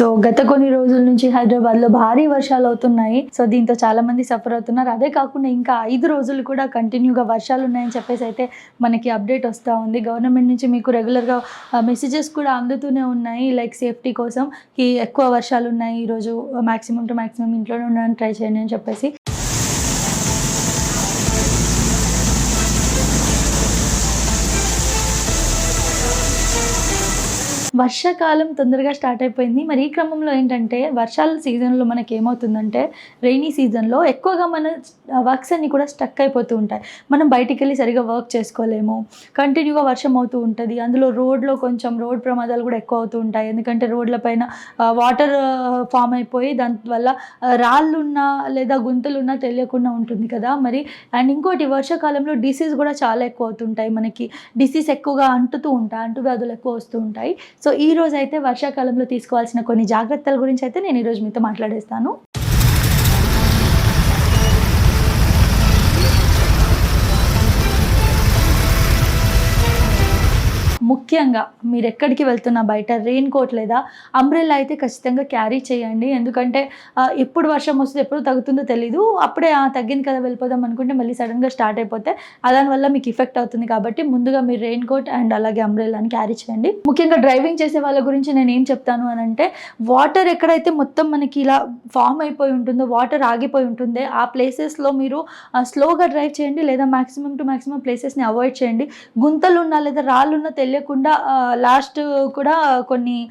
So గత కొన్ని రోజుల నుంచి హైదరాబాద్లో భారీ వర్షాలు అవుతున్నాయి. సో దీంతో చాలా మంది సఫర్ అవుతున్నారు. అదే కాకుండా ఇంకా ఐదు రోజులు కూడా కంటిన్యూగా వర్షాలు ఉన్నాయని చెప్పేసి అయితే మనకి అప్డేట్ వస్తూ ఉంది. గవర్నమెంట్ నుంచి మీకు రెగ్యులర్గా మెసేజెస్ కూడా అందుతూనే ఉన్నాయి లైక్ సేఫ్టీ కోసం. ఈ ఎక్కువ వర్షాలు ఉన్నాయి ఈరోజు మాక్సిమం టు మాక్సిమం ఇంట్లోనే ఉండడానికి ట్రై చేయండి అని చెప్పేసి. వర్షాకాలం తొందరగా స్టార్ట్ అయిపోయింది. మరి ఈ క్రమంలో ఏంటంటే వర్షాల సీజన్లో మనకి ఏమవుతుందంటే రైనీ సీజన్లో ఎక్కువగా మన వర్క్స్ అన్ని కూడా స్టక్ అయిపోతూ ఉంటాయి. మనం బయటికి వెళ్ళి సరిగా వర్క్ చేసుకోలేము. కంటిన్యూగా వర్షం అవుతూ ఉంటుంది. అందులో రోడ్లో కొంచెం రోడ్ ప్రమాదాలు కూడా ఎక్కువ అవుతూ ఉంటాయి. ఎందుకంటే రోడ్ల పైన వాటర్ ఫామ్ అయిపోయి దానివల్ల రాళ్ళు ఉన్నా లేదా గుంతలు ఉన్నా తెలియకుండా ఉంటుంది కదా. మరి అండ్ ఇంకోటి వర్షాకాలంలో డిసీజ్ కూడా చాలా ఎక్కువ అవుతుంటాయి మనకి డిసీజ్ ఎక్కువగా అంటుతూ ఉంటాయి. అంటువ్యాధులు ఎక్కువ వస్తూ ఉంటాయి. సో ఈ రోజు అయితే వర్షాకాలంలో తీసుకోవాల్సిన కొన్ని జాగ్రత్తల గురించి అయితే నేను ఈరోజు మీతో మాట్లాడేస్తాను. ముఖ్యంగా మీరు ఎక్కడికి వెళ్తున్నా బయట రెయిన్ కోట్ లేదా అంబ్రెల్లా అయితే ఖచ్చితంగా క్యారీ చేయండి. ఎందుకంటే ఎప్పుడు వర్షం వస్తుంది ఎప్పుడు తగ్గుతుందో తెలీదు. అప్పుడే ఆ, తగ్గింది కదా వెళ్ళిపోదాం అనుకుంటే మళ్ళీ సడన్గా స్టార్ట్ అయిపోతే దానివల్ల మీకు ఇఫెక్ట్ అవుతుంది కాబట్టి ముందుగా మీరు రెయిన్ కోట్ అండ్ అలాగే అంబ్రెల్లాని క్యారీ చేయండి. ముఖ్యంగా డ్రైవింగ్ చేసే వాళ్ళ గురించి నేను ఏం చెప్తాను అని అంటే వాటర్ ఎక్కడైతే మొత్తం మనకి ఇలా ఫామ్ అయిపోయి ఉంటుందో వాటర్ ఆగిపోయి ఉంటుంది ఆ ప్లేసెస్లో మీరు స్లోగా డ్రైవ్ చేయండి లేదా మాక్సిమం టు మాక్సిమం ప్లేసెస్ని అవాయిడ్ చేయండి. గుంతలు ఉన్నా లేదా రాళ్ళు ఉన్నా కాకుండా లాస్ట్ కూడా కొన్ని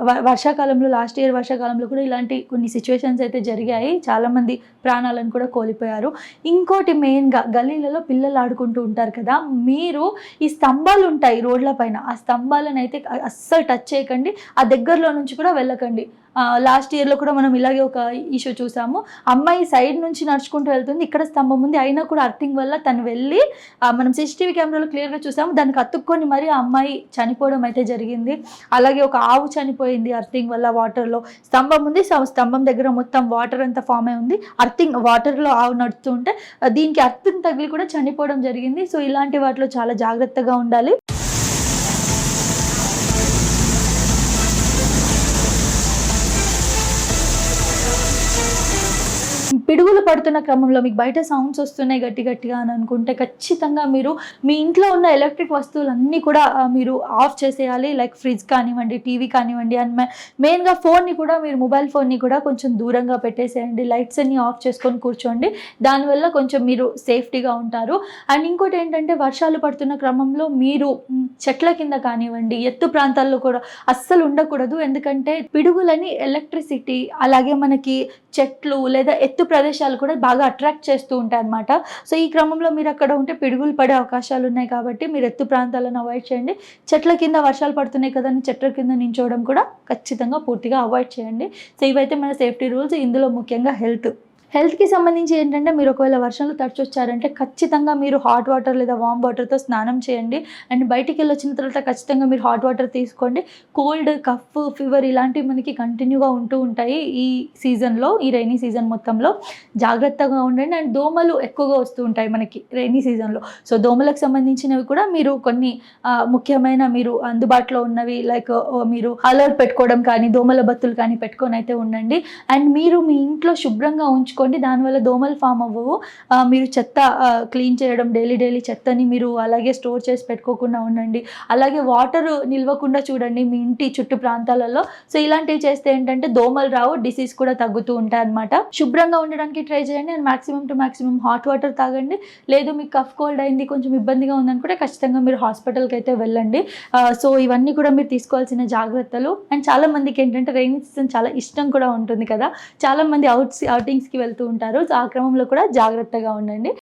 వ- వర్షాకాలంలో లాస్ట్ ఇయర్ వర్షాకాలంలో కూడా ఇలాంటి కొన్ని సిచ్యువేషన్స్ అయితే జరిగాయి. చాలామంది ప్రాణాలను కూడా కోల్పోయారు. ఇంకోటి మెయిన్గా గల్లీలలో పిల్లలు ఆడుకుంటూ ఉంటారు కదా మీరు ఈ స్తంభాలు ఉంటాయి రోడ్ల పైన ఆ స్తంభాలను అయితే అస్సలు టచ్ చేయకండి. ఆ దగ్గరలో నుంచి కూడా వెళ్ళకండి. లాస్ట్ ఇయర్లో కూడా మనం ఇలాగే ఒక ఇష్యూ చూసాము. అమ్మాయి సైడ్ నుంచి నడుచుకుంటూ వెళ్తుంది. ఇక్కడ స్తంభం ఉంది. అయినా కూడా అర్థింగ్ వల్ల తను వెళ్ళి మనం సీసీటీవీ కెమెరాలో క్లియర్గా చూసాము. దానికి అతుక్కొని మరి ఆ అమ్మాయి చనిపోవడం అయితే జరిగింది. అలాగే ఒక ఆవు చనిపోయింది అర్థింగ్ వల్ల వాటర్లో స్తంభం ఉంది. స్తంభం దగ్గర మొత్తం వాటర్ అంతా ఫామ్ అయి ఉంది. అర్థింగ్ వాటర్లో ఆవు నడుస్తుంటే దీనికి అర్థం తగిలి కూడా చనిపోవడం జరిగింది. సో ఇలాంటి వాటిలో చాలా జాగ్రత్తగా ఉండాలి. పిడుగులు పడుతున్న క్రమంలో మీకు బయట సౌండ్స్ వస్తున్నాయి గట్టి గట్టిగా అని అనుకుంటే ఖచ్చితంగా మీరు మీ ఇంట్లో ఉన్న ఎలక్ట్రిక్ వస్తువులన్నీ కూడా మీరు ఆఫ్ చేసేయాలి. లైక్ ఫ్రిడ్జ్ కానివ్వండి టీవీ కానివ్వండి అండ్ మెయిన్గా ఫోన్ని కూడా మీరు మొబైల్ ఫోన్ని కూడా కొంచెం దూరంగా పెట్టేసేయండి. లైట్స్ అన్ని ఆఫ్ చేసుకొని కూర్చోండి. దానివల్ల కొంచెం మీరు సేఫ్టీగా ఉంటారు. అండ్ ఇంకోటి ఏంటంటే వర్షాలు పడుతున్న క్రమంలో మీరు చెట్ల కింద కానివ్వండి ఎత్తు ప్రాంతాల్లో కూడా అస్సలు ఉండకూడదు. ఎందుకంటే పిడుగులని ఎలక్ట్రిసిటీ అలాగే మనకి చెట్లు లేదా ఎత్తు ప్రదేశాలు కూడా బాగా అట్రాక్ట్ చేస్తూ ఉంటాయి అన్నమాట. సో ఈ క్రమంలో మీరు అక్కడ ఉంటే పిడుగులు పడే అవకాశాలు ఉన్నాయి కాబట్టి మీరు ఎత్తు ప్రాంతాలను అవాయిడ్ చేయండి. చెట్ల కింద వర్షాలు పడుతున్నాయి కదా అని చెట్ల కింద నించోవడం కూడా ఖచ్చితంగా పూర్తిగా అవాయిడ్ చేయండి. సో ఇవైతే మన సేఫ్టీ రూల్స్ ఇందులో ముఖ్యంగా హెల్త్ హెల్త్కి సంబంధించి ఏంటంటే మీరు ఒకవేళ వర్షంలో తడిచొచ్చారంటే ఖచ్చితంగా మీరు హాట్ వాటర్ లేదా వామ్ వాటర్తో స్నానం చేయండి. అండ్ బయటికి వెళ్ళొచ్చిన తర్వాత ఖచ్చితంగా మీరు హాట్ వాటర్ తీసుకోండి. కోల్డ్ కఫ్ ఫీవర్ ఇలాంటివి మనకి కంటిన్యూగా ఉంటూ ఉంటాయి ఈ సీజన్లో ఈ రైనీ సీజన్ మొత్తంలో. జాగ్రత్తగా ఉండండి. అండ్ దోమలు ఎక్కువగా వస్తూ ఉంటాయి మనకి రైనీ సీజన్లో సో దోమలకు సంబంధించినవి కూడా మీరు కొన్ని ముఖ్యమైన మీరు అందుబాటులో ఉన్నవి లైక్ మీరు అలర్ట్ పెట్టుకోవడం కానీ దోమల బత్తులు కానీ పెట్టుకొని అయితే ఉండండి. అండ్ మీరు మీ ఇంట్లో శుభ్రంగా ఉంచుకోండి దానివల్ల దోమలు ఫామ్ అవ్వవు. మీరు చెత్త క్లీన్ చేయడం డైలీ డైలీ చెత్తని మీరు అలాగే స్టోర్ చేసి పెట్టుకోకుండా ఉండండి. అలాగే వాటర్ నిల్వకుండా చూడండి మీ ఇంటి చుట్టూ ప్రాంతాలలో. సో ఇలాంటివి చేస్తే ఏంటంటే దోమలు రావు డిసీజ్ కూడా తగ్గుతూ ఉంటాయి అనమాట శుభ్రంగా ఉండడానికి ట్రై చేయండి. And maximum to maximum hot water తాగండి. లేదు మీకు కఫ్ కోల్డ్ అయింది కొంచెం ఇబ్బందిగా ఉందనుకుంటే ఖచ్చితంగా మీరు హాస్పిటల్కి అయితే వెళ్ళండి సో ఇవన్నీ కూడా మీరు తీసుకోవాల్సిన జాగ్రత్తలు. అండ్ చాలా మందికి ఏంటంటే రైనీ సీజన్ చాలా ఇష్టం కూడా ఉంటుంది కదా. చాలా మంది అవుట్స్ అవుటింగ్స్కి వెళ్తూ ఉంటారు. సో ఆ క్రమంలో కూడా జాగ్రత్తగా ఉండండి.